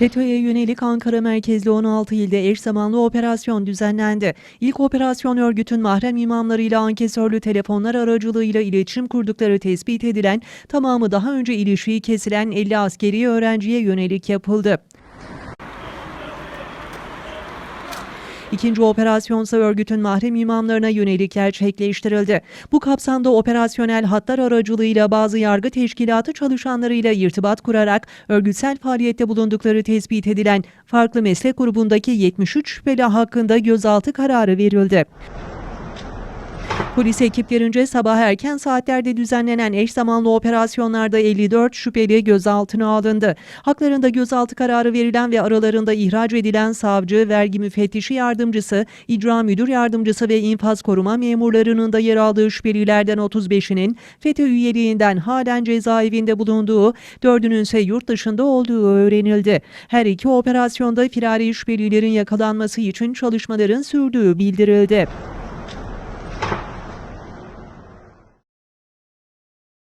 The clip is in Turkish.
FETÖ'ye yönelik Ankara merkezli 16 ilde eş zamanlı operasyon düzenlendi. İlk operasyon örgütün mahrem imamlarıyla ankesörlü telefonlar aracılığıyla iletişim kurdukları tespit edilen, tamamı daha önce ilişiği kesilen 50 askeri öğrenciye yönelik yapıldı. İkinci operasyonsa örgütün mahrem imamlarına yönelik gerçekleştirildi. Bu kapsamda operasyonel hatlar aracılığıyla bazı yargı teşkilatı çalışanlarıyla irtibat kurarak örgütsel faaliyette bulundukları tespit edilen farklı meslek grubundaki 73 şüpheli hakkında gözaltı kararı verildi. Polis ekiplerince sabah erken saatlerde düzenlenen eş zamanlı operasyonlarda 54 şüpheli gözaltına alındı. Haklarında gözaltı kararı verilen ve aralarında ihraç edilen savcı, vergi müfettişi yardımcısı, icra müdür yardımcısı ve infaz koruma memurlarının da yer aldığı şüphelilerden 35'inin FETÖ üyeliğinden halen cezaevinde bulunduğu, dördünün ise yurt dışında olduğu öğrenildi. Her iki operasyonda firari şüphelilerin yakalanması için çalışmaların sürdüğü bildirildi.